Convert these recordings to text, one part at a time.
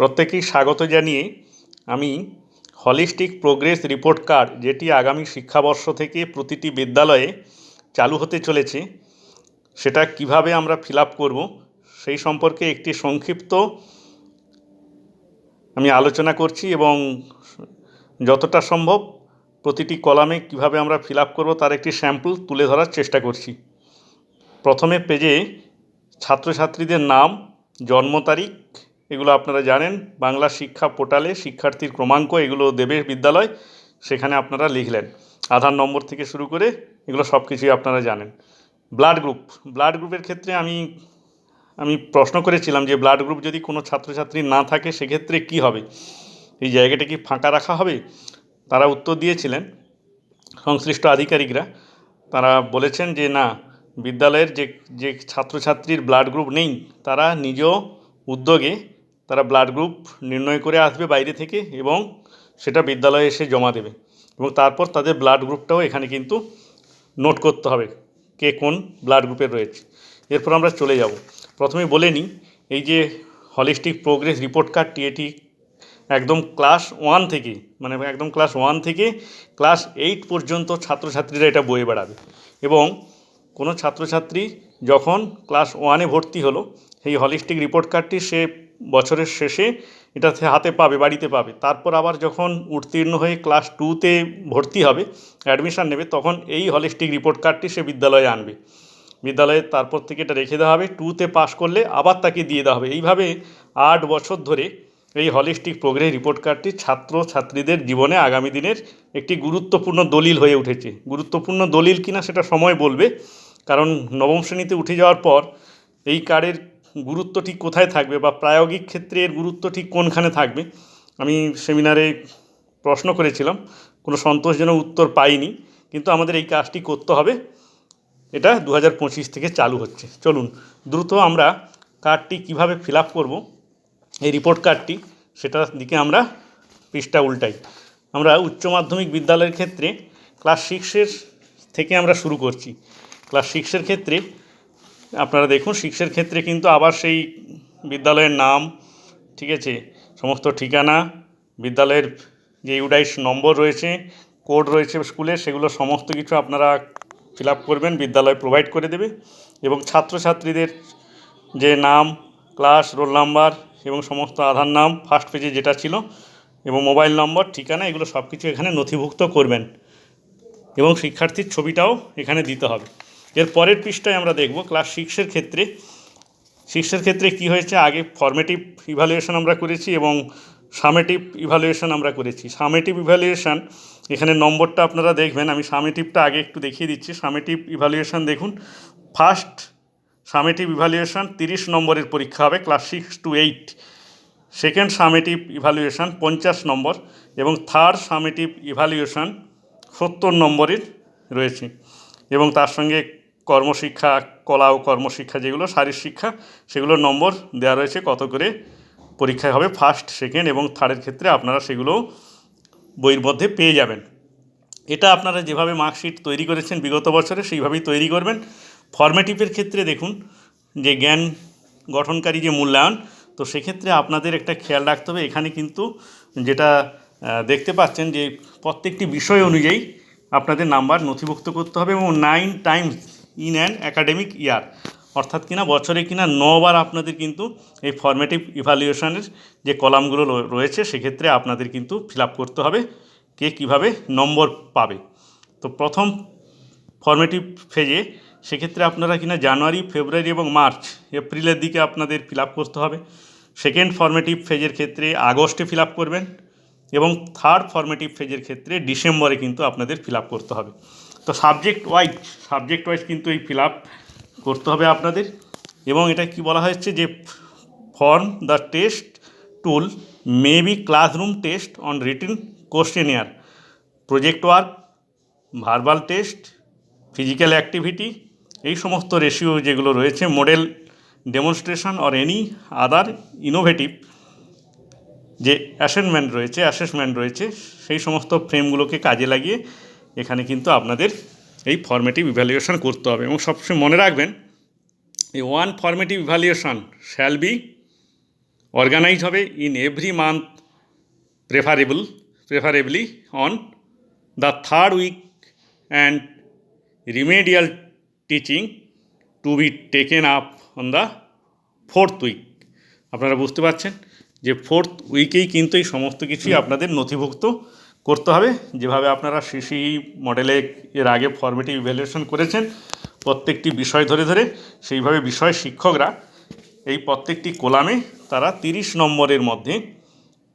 প্রত্যেকেই স্বাগত জানিয়ে আমি হলিস্টিক প্রোগ্রেস রিপোর্ট কার্ড, যেটি আগামী শিক্ষাবর্ষ থেকে প্রতিটি বিদ্যালয়ে চালু হতে চলেছে, সেটা কীভাবে আমরা ফিল আপ করব সেই সম্পর্কে একটি সংক্ষিপ্ত আমি আলোচনা করছি এবং যতটা সম্ভব প্রতিটি কলামে কীভাবে আমরা ফিল আপ করব তার একটি স্যাম্পল তুলে ধরার চেষ্টা করছি। প্রথমে পেজে ছাত্রছাত্রীদের নাম, জন্ম তারিখ এগুলো আপনারা জানেন, বাংলা শিক্ষা পোর্টালে শিক্ষার্থীর ক্রমাঙ্ক এগুলো দেবে বিদ্যালয়, সেখানে আপনারা লিখলেন। আধার নম্বর থেকে শুরু করে এগুলো সব কিছুই আপনারা জানেন। ব্লাড গ্রুপ, ব্লাড গ্রুপের ক্ষেত্রে আমি আমি প্রশ্ন করেছিলাম যে ব্লাড গ্রুপ যদি কোনো ছাত্রছাত্রী না থাকে, সেক্ষেত্রে কি হবে? এই জায়গাটা কি ফাঁকা রাখা হবে? তারা উত্তর দিয়েছিলেন। সংশ্লিষ্ট আধিকারিকরা, তারা বলেছেন যে না, বিদ্যালয়ের যে যে ছাত্রছাত্রীর ব্লাড গ্রুপ নেই, তারা নিজ উদ্যোগে তারা ব্লাড গ্রুপ নির্ণয় করে আসবে বাইরে থেকে এবং সেটা বিদ্যালয়ে এসে জমা দেবে এবং তারপর তাদের ব্লাড গ্রুপটাও এখানে কিন্তু নোট করতে হবে কে কোন ব্লাড গ্রুপের রয়েছে। এরপর আমরা চলে যাব। প্রথমে বলে নিই, এই যে হলিস্টিক প্রোগ্রেস রিপোর্ট কার্ডটি এটি একদম ক্লাস ওয়ান থেকে মানে একদম ক্লাস ওয়ান থেকে ক্লাস এইট পর্যন্ত ছাত্রছাত্রীরা এটা বয়ে বেড়াবে এবং কোনো ছাত্রছাত্রী যখন ক্লাস ওয়ানে ভর্তি হলো এই হলিস্টিক রিপোর্ট কার্ডটি সে বছরের শেষে এটা হাতে পাবে, বাড়িতে পাবে। তারপর আবার যখন উত্তীর্ণ হয়ে ক্লাস টুতে ভর্তি হবে অ্যাডমিশান নেবে, তখন এই হলিস্টিক রিপোর্ট কার্ডটি সে বিদ্যালয়ে আনবে। বিদ্যালয়ে তারপর থেকে এটা রেখে দেওয়া হবে টুতে পাশ করলে আবার তাকে দিয়ে দেওয়া হবে। এইভাবে আট বছর ধরে এই হলিস্টিক প্রোগ্রেস রিপোর্ট কার্ডটি ছাত্র ছাত্রীদের জীবনে আগামী দিনের একটি গুরুত্বপূর্ণ দলিল হয়ে উঠেছে। গুরুত্বপূর্ণ দলিল কিনা সেটা সময় বলবে, কারণ নবম শ্রেণীতে উঠে যাওয়ার পর এই কার্ডের গুরুত্ব ঠিক কোথায় থাকবে বা প্রায়োগিক ক্ষেত্রে এর গুরুত্ব ঠিক কোনখানে থাকবে? আমি সেমিনারে প্রশ্ন করেছিলাম, কোনো সন্তোষজনক উত্তর পাইনি, কিন্তু আমাদের এই কাজটি করতে হবে। এটা দু হাজার পঁচিশ থেকে চালু হচ্ছে। চলুন, দ্রুত আমরা কার্ডটি কীভাবে ফিল আপ করব, এই রিপোর্ট কার্ডটি, সেটার দিকে আমরা পৃষ্ঠা উল্টাই। আমরা উচ্চ মাধ্যমিক বিদ্যালয়ের ক্ষেত্রে ক্লাস সিক্সের থেকে আমরা শুরু করছি। ক্লাস সিক্সের ক্ষেত্রে আপনারা দেখুন সিক্সের ক্ষেত্রে কিন্তু আবার সেই বিদ্যালয়ের নাম, ঠিক আছে, সমস্ত ঠিকানা, বিদ্যালয়ের যে ইউডাইস নম্বর রয়েছে, কোড রয়েছে স্কুলে, সেগুলো সমস্ত কিছু আপনারা ফিল আপ করবেন, বিদ্যালয় প্রোভাইড করে দেবে এবং ছাত্রছাত্রীদের যে নাম, ক্লাস, রোল নাম্বার এবং সমস্ত আধার নাম, ফার্স্ট পেজে যেটা ছিল এবং মোবাইল নম্বর, ঠিকানা, এগুলো সব কিছু এখানে নথিভুক্ত করবেন এবং শিক্ষার্থীর ছবিটাও এখানে দিতে হবে। এর পরের পৃষ্ঠায় আমরা দেখব ক্লাস সিক্সের ক্ষেত্রে। সিক্সের ক্ষেত্রে কি হয়েছে? আগে ফর্মেটিভ ইভ্যালুয়েশন আমরা করেছি এবং সামেটিভ ইভ্যালুয়েশন আমরা করেছি। সামেটিভ ইভ্যালুয়েশন এখানে নম্বরটা আপনারা দেখবেন, আমি সামেটিভটা আগে একটু দেখিয়ে দিচ্ছি। সামেটিভ ইভ্যালুয়েশন দেখুন ফার্স্ট সামেটিভ ইভ্যালুয়েশন তিরিশ নম্বরের পরীক্ষা হবে class six to eight second summative evaluation পঞ্চাশ নম্বর এবং থার্ড সামেটিভ ইভ্যালুয়েশন সত্তর নম্বরের রয়েছে। এবং তার সঙ্গে কর্মশিক্ষা, কলা ও কর্মশিক্ষা যেগুলো শারীর শিক্ষা, সেগুলোর নম্বর দেওয়া রয়েছে কত করে পরীক্ষায় হবে ফার্স্ট সেকেন্ড এবং থার্ডের ক্ষেত্রে আপনারা সেগুলো বইয়ের মধ্যে পেয়ে যাবেন। এটা আপনারা যেভাবে মার্কশিট তৈরি করেছেন বিগত বছরে, সেইভাবেই তৈরি করবেন। ফর্মেটিভের ক্ষেত্রে দেখুন, যে জ্ঞান গঠনকারী যে মূল্যায়ন, তো সেক্ষেত্রে আপনাদের একটা খেয়াল রাখতে হবে। এখানে কিন্তু যেটা দেখতে পাচ্ছেন যে প্রত্যেকটি বিষয় অনুযায়ী আপনাদের নাম্বার নথিভুক্ত করতে হবে এবং nine times in an academic year অর্থাৎ কিনা বছরে কিনা নবার আপনাদের কিন্তু এই ফর্মেটিভ ইভ্যালুয়েশনের যে কলামগুলো রয়েছে, সেক্ষেত্রে আপনাদের কিন্তু ফিল করতে হবে, কে কীভাবে নম্বর পাবে। তো প্রথম ফর্মেটিভ ফেজে সেক্ষেত্রে আপনারা কিনা জানুয়ারি, ফেব্রুয়ারি এবং মার্চ, এপ্রিলের দিকে আপনাদের ফিল করতে হবে। সেকেন্ড ফর্মেটিভ ফেজের ক্ষেত্রে আগস্টে ফিল করবেন এবং থার্ড ফর্মেটিভ ফেজের ক্ষেত্রে ডিসেম্বরে কিন্তু আপনাদের ফিল করতে হবে। তো সাবজেক্ট ওয়াইজ সাবজেক্ট ওয়াইজ কিন্তু এই ফিল আপ করতে হবে আপনাদের। এবং এটা কি বলা হয়েছে যে form the test tool may be classroom test on written questionnaire project work verbal test physical activity এই সমস্ত রেশিও যেগুলো রয়েছে model demonstration or any other innovative যে অ্যাসেসমেন্ট রয়েছে অ্যাসেসমেন্ট রয়েছে, সেই সমস্ত ফ্রেমগুলোকে কাজে লাগিয়ে এখানে কিন্তু আপনাদের এই ফর্মেটিভ ইভ্যালুয়েশন করতে হবে এবং সবসময় মনে রাখবেন, এই one formative evaluation shall be organize হবে in every month preferable preferably on the third week and remedial teaching to be taken up on the fourth week আপনারা বুঝতে পারছেন? যে ফোর্থ উইকেই কিন্তু এই সমস্ত কিছুই আপনাদের নথিভুক্ত করতে হবে। যেভাবে আপনারা সিসি মডেলে এর আগে ফর্মেটিভ ইভ্যালুয়েশন করেছেন, প্রত্যেকটি বিষয় ধরে ধরে, সেইভাবে বিষয় শিক্ষকরা এই প্রত্যেকটি কোলামে তারা তিরিশ নম্বরের মধ্যে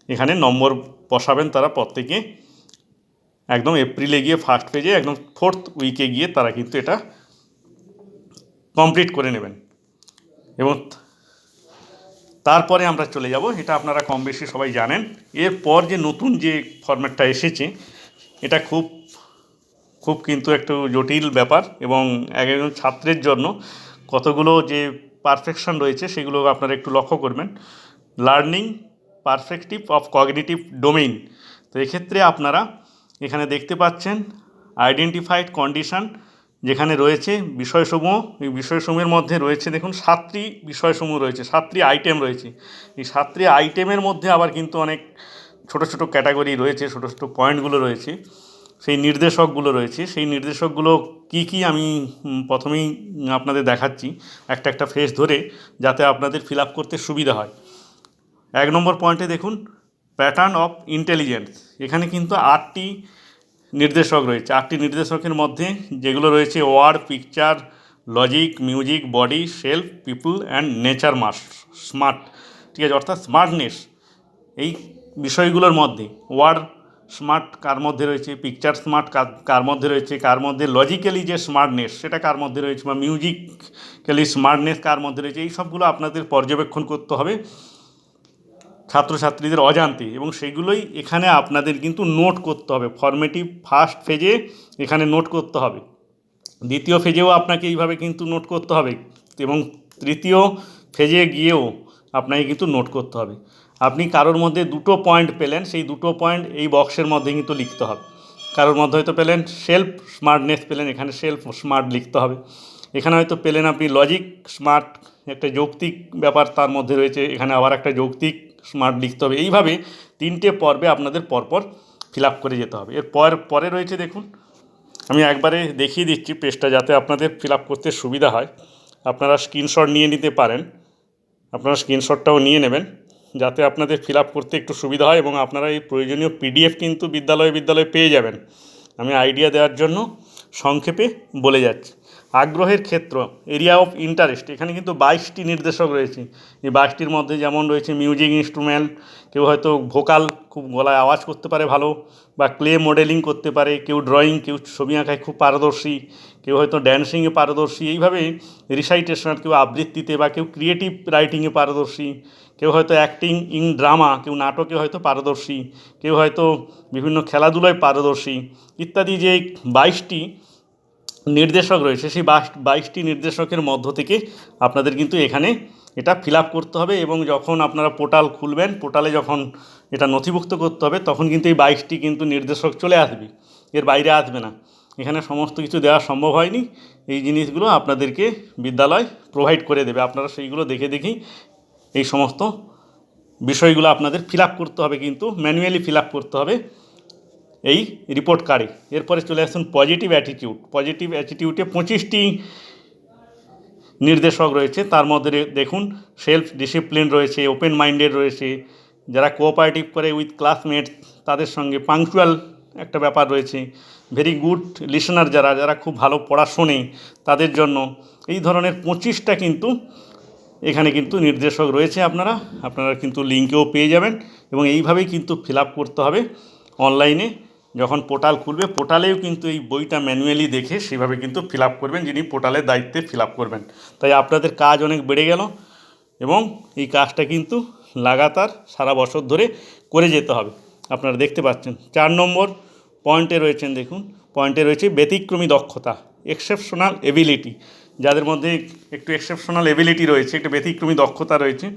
এখানে নম্বর বসাবেন তারা প্রত্যেকে। একদম এপ্রিলে গিয়ে ফার্স্ট পেজে একদম ফোর্থ উইকে গিয়ে তারা কিন্তু এটা কমপ্লিট করে নেবেন। এবং তারপরে আমরা চলে যাব, এটা আপনারা কম বেশি সবাই জানেন। এরপর যে নতুন যে ফরম্যাটটা এসেছে, এটা খুব খুব কিন্তু একটু জটিল ব্যাপার এবং এক একজন ছাত্রের জন্য কতগুলো যে পারফেকশন রয়েছে সেগুলো আপনারা একটু লক্ষ্য করবেন। Learning perspective of cognitive domain তো এক্ষেত্রে আপনারা এখানে দেখতে পাচ্ছেন আইডেন্টিফাইড কন্ডিশন যেখানে রয়েছে বিষয়সমূহ, এই বিষয়সমূহের মধ্যে রয়েছে দেখুন সাতটি বিষয়সমূহ রয়েছে, সাতটি আইটেম রয়েছে। এই সাতটি আইটেমের মধ্যে আবার কিন্তু অনেক ছোট ছোট ক্যাটাগরি রয়েছে, ছোট ছোট পয়েন্টগুলো রয়েছে। সেই নির্দেশকগুলো রয়েছে। সেই নির্দেশকগুলো কি কি আমি প্রথমেই আপনাদের দেখাচ্ছি। একটা একটা ফেস ধরে যাতে আপনাদের ফিল আপ করতে সুবিধা হয়। এক নম্বর পয়েন্টে দেখুন প্যাটার্ন অফ ইন্টেলিজেন্স এখানে কিন্তু আটটি নির্দেশক রয়েছে। আটটি নির্দেশকের মধ্যে যেগুলো রয়েছে, word, picture, logic, music, body, self, people and nature mass, smart, ঠিক আছে, অর্থাৎ স্মার্টনেস। এই বিষয়গুলোর মধ্যে ওয়ার্ড স্মার্ট কার মধ্যে রয়েছে, পিকচার স্মার্ট কার মধ্যে রয়েছে, কার মধ্যে লজিক্যালি যে স্মার্টনেস সেটা কার মধ্যে রয়েছে বা মিউজিক্যালি স্মার্টনেস কার মধ্যে রয়েছে, এই সবগুলো আপনাদের পর্যবেক্ষণ করতে হবে। ছাত্রছাত্রীদের অজান্তে এবং সেগুলোই এখানে আপনাদের কিন্তু নোট করতে হবে। ফর্মেটিভ ফার্স্ট ফেজে এখানে নোট করতে হবে। দ্বিতীয় ফেজেও আপনাকে এইভাবে কিন্তু নোট করতে হবে এবং তৃতীয় ফেজে গিয়েও আপনাকে কিন্তু নোট করতে হবে। আপনি কারোর মধ্যে দুটো পয়েন্ট পেলেন, সেই দুটো পয়েন্ট এই বক্সের মধ্যে কিন্তু লিখতে হবে। কারোর মধ্যে হয়তো পেলেন সেলফ স্মার্টনেস পেলেন এখানে সেলফ স্মার্ট লিখতে হবে। এখানে হয়তো পেলেন আপনি লজিক স্মার্ট একটা যৌক্তিক ব্যাপার তার মধ্যে রয়েছে। এখানে আবার একটা যৌক্তিক স্মার্ট লিখতে হবে। এইভাবে তিনটে পর্বে আপনাদের পরপর ফিল আপ করে যেতে হবে। এর পর, পরে রয়েছে দেখুন, আমি একবারে দেখিয়ে দিচ্ছি পেজটা যাতে আপনাদের ফিল আপ করতে সুবিধা হয়। আপনারা স্ক্রিনশট নিয়ে নিতে পারেন। আপনারা স্ক্রিনশটটাও নিয়ে নেবেন, যাতে আপনাদের ফিল আপ করতে একটু সুবিধা হয় এবং আপনারা এই প্রয়োজনীয় পিডিএফ কিন্তু বিদ্যালয়ে বিদ্যালয়ে পেয়ে যাবেন। আমি আইডিয়া দেওয়ার জন্য সংক্ষেপে বলে যাচ্ছি। আগ্রহের ক্ষেত্র এরিয়া অফ ইন্টারেস্ট এখানে কিন্তু বাইশটি নির্দেশক রয়েছে। এই বাইশটির মধ্যে যেমন রয়েছে মিউজিক ইনস্ট্রুমেন্ট কেউ হয়তো ভোকাল খুব গলায় আওয়াজ করতে পারে ভালো, বা ক্লে মডেলিং করতে পারে, কেউ ড্রয়িং কেউ ছবি আঁকায় খুব পারদর্শী, কেউ হয়তো ড্যান্সিংয়ে পারদর্শী, এইভাবে রিসাইটেশন কেউ আবৃত্তিতে বা কেউ ক্রিয়েটিভ রাইটিংয়ে পারদর্শী, কেউ হয়তো অ্যাক্টিং ইন ড্রামা কেউ নাটকে হয়তো পারদর্শী, কেউ হয়তো বিভিন্ন খেলাধুলায় পারদর্শী, ইত্যাদি যে বাইশটি নির্দেশক রয়েছে। সেই বাইশ, বাইশটি নির্দেশকের মধ্য থেকে আপনাদের কিন্তু এখানে এটা ফিল করতে হবে এবং যখন আপনারা পোর্টাল খুলবেন পোর্টালে যখন এটা নথিভুক্ত করতে হবে, তখন কিন্তু এই বাইশটি কিন্তু নির্দেশক চলে আসবে। এর বাইরে আসবে না। এখানে সমস্ত কিছু দেওয়া সম্ভব হয়নি। এই জিনিসগুলো আপনাদেরকে বিদ্যালয় প্রোভাইড করে দেবে। আপনারা সেইগুলো দেখে দেখেই এই সমস্ত বিষয়গুলো আপনাদের ফিল করতে হবে কিন্তু ম্যানুয়ালি ফিল করতে হবে। এই রিপোর্ট কার্ডে এরপরে চলে আসুন পজিটিভ অ্যাটিটিউড পজিটিভ অ্যাটিটিউডে পঁচিশটি নির্দেশক রয়েছে। তার মধ্যে দেখুন সেলফ ডিসিপ্লিন রয়েছে ওপেন মাইন্ডেড রয়েছে। যারা কোঅপারেটিভ করে উইথ ক্লাসমেট তাদের সঙ্গে পাংচুয়াল একটা ব্যাপার রয়েছে। ভেরি গুড লিসনার যারা যারা খুব ভালো পড়া শোনে, তাদের জন্য এই ধরনের পঁচিশটা কিন্তু এখানে কিন্তু নির্দেশক রয়েছে আপনারা। আপনারা কিন্তু লিঙ্কেও পেয়ে যাবেন এবং এইভাবেই কিন্তু ফিল আপ করতে হবে অনলাইনে যখন পোর্টাল খুলবে, পোর্টালেও কিন্তু এই বইটা ম্যানুয়ালি দেখে সেভাবে কিন্তু ফিল আপ করবেন, যিনি পোর্টালের দায়িত্বে ফিল আপ করবেন। তাই আপনাদের কাজ অনেক বেড়ে গেল এবং এই কাজটা কিন্তু লাগাতার সারা বছর ধরে করে যেতে হবে। আপনারা দেখতে পাচ্ছেন, চার নম্বর পয়েন্টে রয়েছেন দেখুন, পয়েন্টে রয়েছে ব্যতিক্রমী দক্ষতা এক্সেপশনাল এবিলিটি যাদের মধ্যে একটু এক্সেপশনাল এবিলিটি রয়েছে, একটু ব্যতিক্রমী দক্ষতা রয়েছে,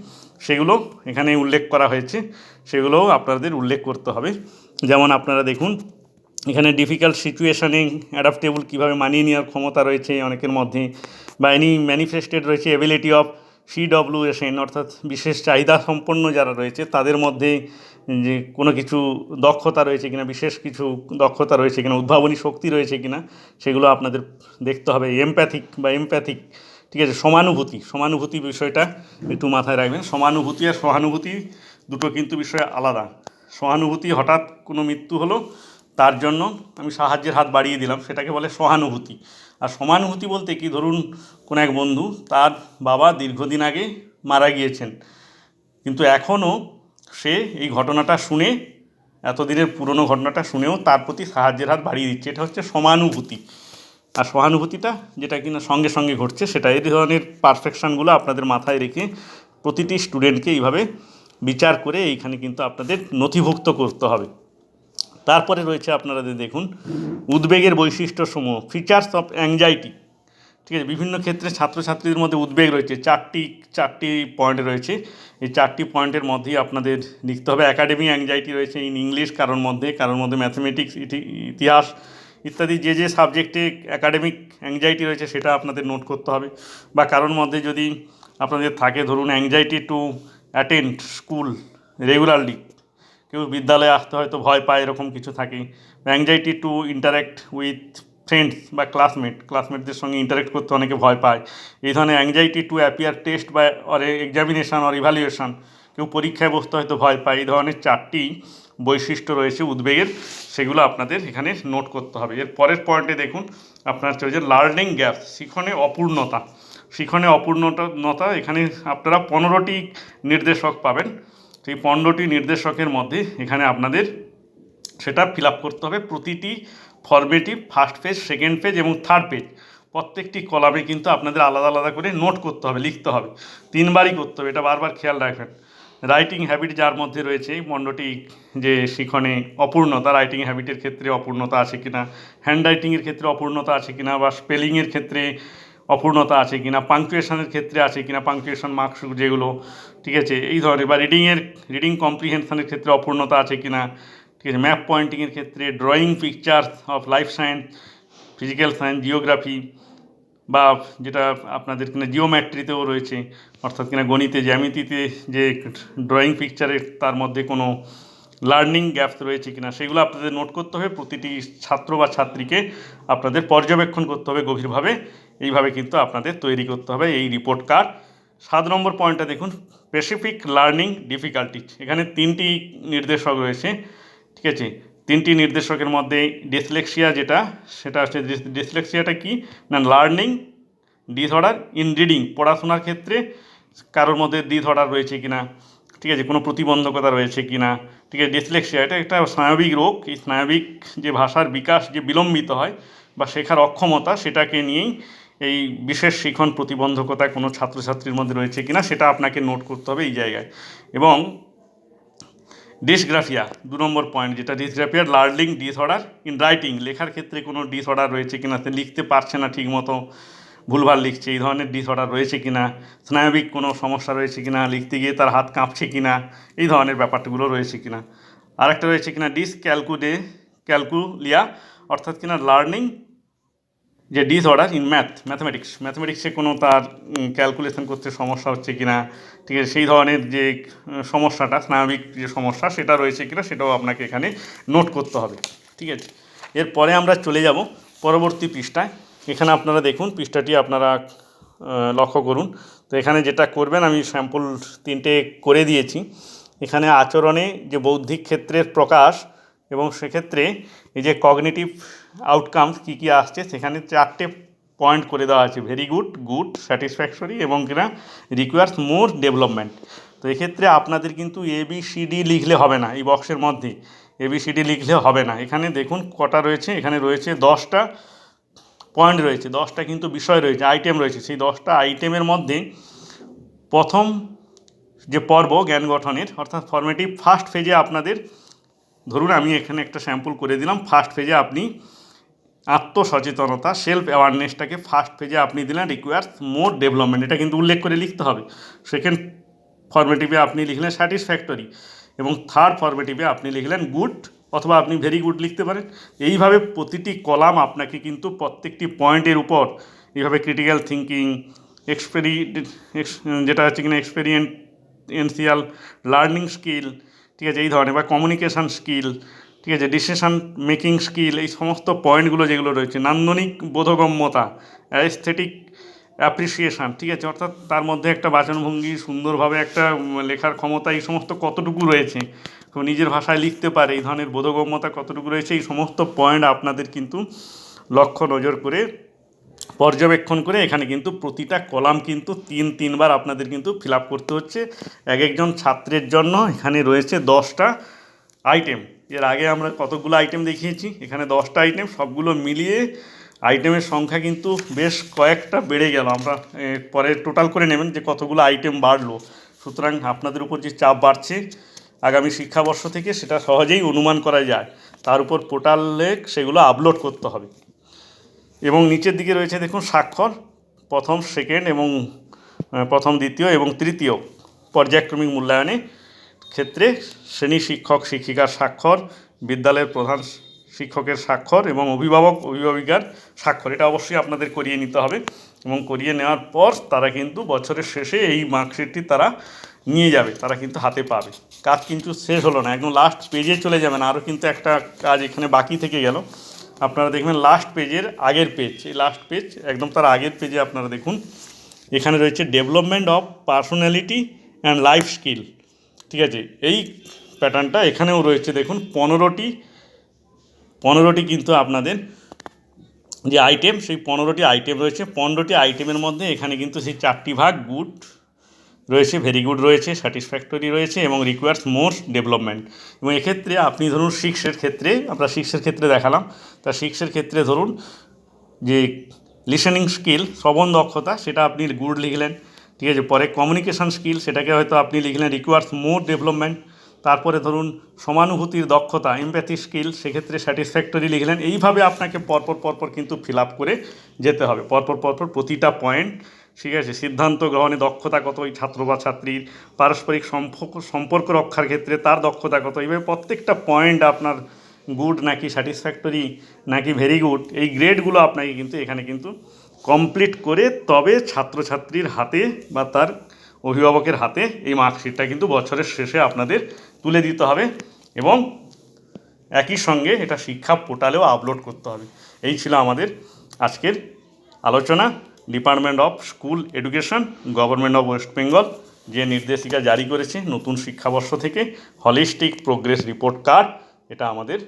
সেগুলো এখানে উল্লেখ করা হয়েছে, সেগুলোও আপনাদের উল্লেখ করতে হবে। যেমন আপনারা দেখুন, এখানে ডিফিকাল্ট সিচুয়েশানে অ্যাডাপ্টেবল কীভাবে মানিয়ে নেওয়ার ক্ষমতা রয়েছে অনেকের মধ্যে, বা এনি ম্যানিফেস্টেড রয়েছে এবিলিটি অফ সিডব্লিউএসএন অর্থাৎ বিশেষ চাহিদা সম্পন্ন যারা রয়েছে, তাদের মধ্যে যে কোনো কিছু দক্ষতা রয়েছে কিনা, বিশেষ কিছু দক্ষতা রয়েছে কিনা, উদ্ভাবনী শক্তি রয়েছে কিনা, সেগুলো আপনাদের দেখতে হবে। এমপ্যাথিক বা এমপ্যাথিক ঠিক আছে, সমানুভূতি সমানুভূতি বিষয়টা একটু মাথায় রাখবেন। সমানুভূতি আর সহানুভূতি দুটো কিন্তু বিষয় আলাদা। সহানুভূতি হঠাৎ কোনো মৃত্যু হলো, তার জন্য আমি সাহায্যের হাত বাড়িয়ে দিলাম। সেটাকে বলে সহানুভূতি। আর সমানুভূতি বলতে কি? ধরুন, কোনো এক বন্ধু তার বাবা দীর্ঘদিন আগে মারা গিয়েছেন। কিন্তু এখনও সে এই ঘটনাটা শুনে, এতদিনের পুরনো ঘটনাটা শুনেও তার প্রতি সাহায্যের হাত বাড়িয়ে দিচ্ছে। এটা হচ্ছে সমানুভূতি। আর সহানুভূতিটা যেটা কিনা সঙ্গে সঙ্গে ঘটছে, সেটা এই ধরনের পারফেকশানগুলো আপনাদের মাথায় রেখে প্রতিটি স্টুডেন্টকে এইভাবে বিচার করে এইখানে কিন্তু আপনাদের নথিভুক্ত করতে হবে। তারপরে রয়েছে আপনারা দেখুন, উদ্বেগের বৈশিষ্ট্য সমূহ ফিচার্স অফ অ্যাংজাইটি ঠিক আছে? বিভিন্ন ক্ষেত্রে ছাত্রছাত্রীদের মধ্যে উদ্বেগ রয়েছে। চারটি চারটি পয়েন্ট রয়েছে। এই চারটি পয়েন্টের মধ্যেই আপনাদের লিখতে হবে। একাডেমি অ্যাংজাইটি রয়েছে ইন ইংলিশ কারোর মধ্যে কারোর মধ্যে ম্যাথমেটিক্স ইতিহাস ইত্যাদি যে যে সাবজেক্টে অ্যাকাডেমিক অ্যাংজাইটি রয়েছে সেটা আপনাদের নোট করতে হবে। বা কারোর মধ্যে যদি আপনাদের থাকে, ধরুন anxiety to attend school regularly কেউ বিদ্যালয়ে আসতে হয়তো ভয় পায়, এরকম কিছু থাকে anxiety to interact with friends বা ক্লাসমেট ক্লাসমেটদের সঙ্গে ইন্টারাক্ট করতে অনেকে ভয় পায়। এই ধরনের অ্যাংজাইটি টু অ্যাপিয়ার টেস্ট বা অর এক্সামিনেশান অর ইভ্যালুয়েশন কেউ পরীক্ষায় বসতে হয়তো ভয় পায়। এই ধরনের চারটি বৈশিষ্ট্য রয়েছে উদ্বেগের, সেগুলো আপনাদের এখানে নোট করতে হবে। এর পরের পয়েন্টে দেখুন, আপনার চলছে লার্নিং গ্যাপ শিখনে অপূর্ণতা। শিখনে অপূর্ণতা এখানে আপনারা পনেরোটি নির্দেশক পাবেন। সেই পনেরোটি নির্দেশকের মধ্যে এখানে আপনাদের সেটা ফিল আপ করতে হবে। প্রতিটি formative, first page, second page এবং থার্ড পেজ প্রত্যেকটি কলামে কিন্তু আপনাদের আলাদা আলাদা করে নোট করতে হবে, লিখতে হবে। তিনবারই করতে হবে, এটা বারবার খেয়াল রাখবেন। রাইটিং হ্যাবিট যার মধ্যে রয়েছে পণ্যটি যে শিখনে অপূর্ণতা, রাইটিং হ্যাবিটের ক্ষেত্রে অপূর্ণতা আছে কিনা হ্যান্ড রাইটিংয়ের ক্ষেত্রে অপূর্ণতা আছে কিনা বা স্পেলিংয়ের ক্ষেত্রে অপূর্ণতা আছে কিনা পাংচুয়েশনের ক্ষেত্রে আছে কিনা পাংচুয়েশন মার্কস যেগুলো, ঠিক আছে? এই ধরনের, বা রিডিংয়ের রিডিং কম্প্রিহেনশনের ক্ষেত্রে অপূর্ণতা আছে কিনা, ঠিক আছে? ম্যাপ পয়েন্টিংয়ের ক্ষেত্রে drawing pictures of life science physical science geography বা যেটা আপনাদের কিনা জিওম্যাট্রিতেও রয়েছে, অর্থাৎ কিনা গণিতে, জ্যামিতিতে যে ড্রয়িং পিকচারের তার মধ্যে কোনো লার্নিং গ্যাপস রয়েছে কিনা, সেগুলো আপনাদের নোট করতে হবে। প্রতিটি ছাত্র বা ছাত্রীকে আপনাদের পর্যবেক্ষণ করতে হবে গভীরভাবে। এইভাবে কিন্তু আপনাদের তৈরি করতে হবে এই রিপোর্ট কার্ড সাত নম্বর পয়েন্টটা দেখুন স্পেসিফিক লার্নিং ডিফিকাল্টিজ এখানে তিনটি নির্দেশক রয়েছে, ঠিক আছে? তিনটি নির্দেশকের মধ্যে ডিসলেক্সিয়া যেটা, সেটা হচ্ছে ডিসলেক্সিয়াটা কি? না লার্নিং ডিসঅর্ডার ইন রিডিং পড়াশোনার ক্ষেত্রে কারোর মধ্যে ডিসঅর্ডার রয়েছে কি না? ঠিক আছে, কোনো প্রতিবন্ধকতা রয়েছে কি না? ঠিক আছে ডিসলেক্সিয়া এটা একটা স্নায়বিক রোগ। এই স্নায়বিক যে ভাষার বিকাশ যে বিলম্বিত হয় বা শেখার অক্ষমতা, সেটাকে নিয়েই এই বিশেষ শিখন প্রতিবন্ধকতা কোনো ছাত্রছাত্রীর মধ্যে রয়েছে কিনা সেটা আপনাকে নোট করতে হবে এই জায়গায়। এবং ডিসগ্রাফিয়া দু নম্বর পয়েন্ট যেটা ডিসগ্রাফিয়ার লার্নিং ডিসঅর্ডার ইন রাইটিং লেখার ক্ষেত্রে কোনো ডিসঅর্ডার রয়েছে কিনা, সে লিখতে পারছে না ঠিকমতো, ভুলভাল লিখছে, এই ধরনের ডিসঅর্ডার রয়েছে কিনা, স্নায়বিক কোনো সমস্যা রয়েছে কিনা, লিখতে গিয়ে তার হাত কাঁপছে কিনা, এই ধরনের ব্যাপারগুলো রয়েছে কিনা। আরেকটা রয়েছে কিনা ডিস ক্যালকুডে ক্যালকুলিয়া অর্থাৎ কিনা লার্নিং যে ডিসঅর্ডার ইন ম্যাথ ম্যাথমেটিক্স ম্যাথমেটিক্সে কোনো তার ক্যালকুলেশন করতে সমস্যা হচ্ছে কি না ঠিক আছে, সেই ধরনের যে সমস্যাটা, স্নায়বিক যে সমস্যা, সেটা রয়েছে কিনা, সেটাও আপনাকে এখানে নোট করতে হবে, ঠিক আছে? এরপরে আমরা চলে যাব পরবর্তী পৃষ্ঠায়। এখানে আপনারা দেখুন, পৃষ্ঠাটি আপনারা লক্ষ্য করুন। তো এখানে যেটা করবেন, আমি স্যাম্পল তিনটে করে দিয়েছি। এখানে আচরণে যে বৌদ্ধিক ক্ষেত্রের প্রকাশ এবং সেক্ষেত্রে এই যে কগনিটিভ আউটকামস কী কী আসছে, সেখানে চারটে পয়েন্ট করে দেওয়া আছে। ভেরি গুড গুড স্যাটিসফ্যাকশরি এবং কিনা রিকোয়ার্স মোর ডেভেলপমেন্ট তো এক্ষেত্রে আপনাদের কিন্তু এ বি সি ডি লিখলে হবে না এই বক্সের মধ্যে। এ বি সি ডি লিখলে হবে না। এখানে দেখুন কটা রয়েছে, এখানে রয়েছে দশটা পয়েন্ট রয়েছে, দশটা কিন্তু বিষয় রয়েছে আইটেম রয়েছে। সেই দশটা আইটেমের মধ্যে প্রথম যে পর্ব, জ্ঞান গঠনের, অর্থাৎ ফর্মেটিভ ফার্স্ট ফেজে আপনাদের, ধরুন আমি এখানে একটা স্যাম্পল করে দিলাম ফার্স্ট ফেজে আপনি আত্মসচেতনতা সেলফ অ্যাওয়ারনেসটাকে ফার্স্ট পেজে আপনি দিলেন রিকোয়ার্স মোর ডেভেলপমেন্ট এটা কিন্তু উল্লেখ করে লিখতে হবে। সেকেন্ড ফর্মেটিভে আপনি লিখলেন স্যাটিসফ্যাক্টরি এবং থার্ড ফর্মেটিভে আপনি লিখলেন গুড অথবা আপনি ভেরি গুড লিখতে পারেন। এইভাবে প্রতিটি কলাম আপনাকে কিন্তু প্রত্যেকটি পয়েন্টের উপর এইভাবে ক্রিটিক্যাল থিঙ্কিং এক্সপেরি এক্স- যেটা হচ্ছে কিনা এক্সপেরিয়েন্সিয়াল লার্নিং স্কিল ঠিক আছে, এই ধরনের বা কমিউনিকেশান স্কিল ঠিক আছে? ডিসিশন মেকিং স্কিল এই সমস্ত পয়েন্টগুলো যেগুলো রয়েছে, নান্দনিক বোধগম্যতা অ্যাস্থেটিক অ্যাপ্রিসিয়েশান ঠিক আছে? অর্থাৎ তার মধ্যে একটা বাচনভঙ্গি, সুন্দরভাবে একটা লেখার ক্ষমতা, এই সমস্ত কতটুকু রয়েছে? তো নিজের ভাষায় লিখতে পারে, এই ধরনের বোধগম্যতা কতটুকু রয়েছে? এই সমস্ত পয়েন্ট আপনাদের কিন্তু লক্ষ্য নজর করে পর্যবেক্ষণ করে এখানে কিন্তু প্রতিটা কলাম কিন্তু তিন, তিনবার আপনাদের কিন্তু ফিল করতে হচ্ছে। এক একজন ছাত্রের জন্য এখানে রয়েছে দশটা আইটেম এর আগে আমরা কতগুলো আইটেম দেখিয়েছি? এখানে দশটা আইটেম সবগুলো মিলিয়ে আইটেমের সংখ্যা কিন্তু বেশ কয়েকটা বেড়ে গেল। আমরা পরে টোটাল করে নেবেন যে কতগুলো আইটেম বাড়লো। সুতরাং আপনাদের উপর যে চাপ বাড়ছে আগামী শিক্ষাবর্ষ থেকে সেটা সহজেই অনুমান করা যায়। তার উপর পোর্টালে সেগুলো আপলোড করতে হবে। এবং নিচের দিকে রয়েছে দেখুন স্বাক্ষর, প্রথম সেকেন্ড এবং প্রথম, দ্বিতীয় এবং তৃতীয় পর্যায়ক্রমিক মূল্যায়নে ক্ষেত্রে শ্রেণি শিক্ষক, শিক্ষিকার স্বাক্ষর, বিদ্যালয়ের প্রধান শিক্ষকের স্বাক্ষর এবং অভিভাবক, অভিভাবিকার স্বাক্ষর, এটা অবশ্যই আপনাদের করিয়ে নিতে হবে এবং করিয়ে নেওয়ার পর তারা কিন্তু বছরের শেষে এই মার্কশিটটি তারা নিয়ে যাবে, তারা কিন্তু হাতে পাবে। কাজ কিন্তু শেষ হলো না, একদম লাস্ট পেজে চলে যাবেন আরও কিন্তু একটা কাজ এখানে বাকি থেকে গেল। আপনারা দেখবেন লাস্ট পেজের আগের পেজ এই লাস্ট পেজ একদম তার আগের পেজে আপনারা দেখুন, এখানে রয়েছে development of personality and life skill ঠিক আছে, এই প্যাটার্নটা এখানেও রয়েছে। দেখুন, পনেরোটি পনেরোটি কিন্তু আপনাদের যে আইটেম সেই পনেরোটি আইটেম রয়েছে। পনেরোটি আইটেমের মধ্যে এখানে কিন্তু সেই চারটি ভাগ গুড রয়েছে ভেরি গুড রয়েছে স্যাটিসফ্যাক্টরি রয়েছে এবং রিকোয়ার্স মোর ডেভেলপমেন্ট এবং এক্ষেত্রে আপনি ধরুন সিক্সের ক্ষেত্রে, আমরা সিক্সের ক্ষেত্রে দেখালাম। তা সিক্সের ক্ষেত্রে ধরুন যে লিসেনিং স্কিল শ্রবণ দক্ষতা, সেটা আপনি গুড লিখলেন। ঠিক আছে, পরে কমিউনিকেশান স্কিল সেটাকে হয়তো আপনি লিখলেন রিকোয়ার্স মোর ডেভেলপমেন্ট তারপরে ধরুন সমানুভূতির দক্ষতা এমপ্যাথি স্কিল সেক্ষেত্রে স্যাটিসফ্যাক্টরি লিখলেন, এইভাবে আপনাকে পরপর পরপর কিন্তু ফিল আপ করে যেতে হবে, পরপর পরপর প্রতিটা পয়েন্ট ঠিক আছে, সিদ্ধান্ত গ্রহণে দক্ষতা কত, ওই ছাত্র বা ছাত্রীর পারস্পরিক সম্পর্ক সম্পর্ক রক্ষার ক্ষেত্রে তার দক্ষতা কত, এইভাবে প্রত্যেকটা পয়েন্ট আপনার গুড নাকি স্যাটিসফ্যাক্টরি নাকি ভেরি গুড, এই গ্রেডগুলো আপনাকে কিন্তু এখানে কিন্তু কমপ্লিট করে তবে ছাত্রছাত্রীর হাতে বা তার অভিভাবকের হাতে এই মার্কশিটটা কিন্তু বছরের শেষে আপনাদের তুলে দিতে হবে এবং একই সঙ্গে এটা শিক্ষা পোর্টালেও আপলোড করতে হবে। এই ছিল আমাদের আজকের আলোচনা। Department of school education, government of West Bengal যে নির্দেশিকা জারি করেছে নতুন শিক্ষাবর্ষ থেকে, হলিস্টিক প্রোগ্রেস রিপোর্ট কার্ড, এটা আমাদের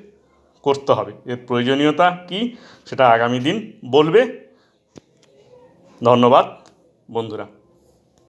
করতে হবে। এর প্রয়োজনীয়তা কি সেটা আগামী দিন বলবে। ধন্যবাদ বন্ধুরা।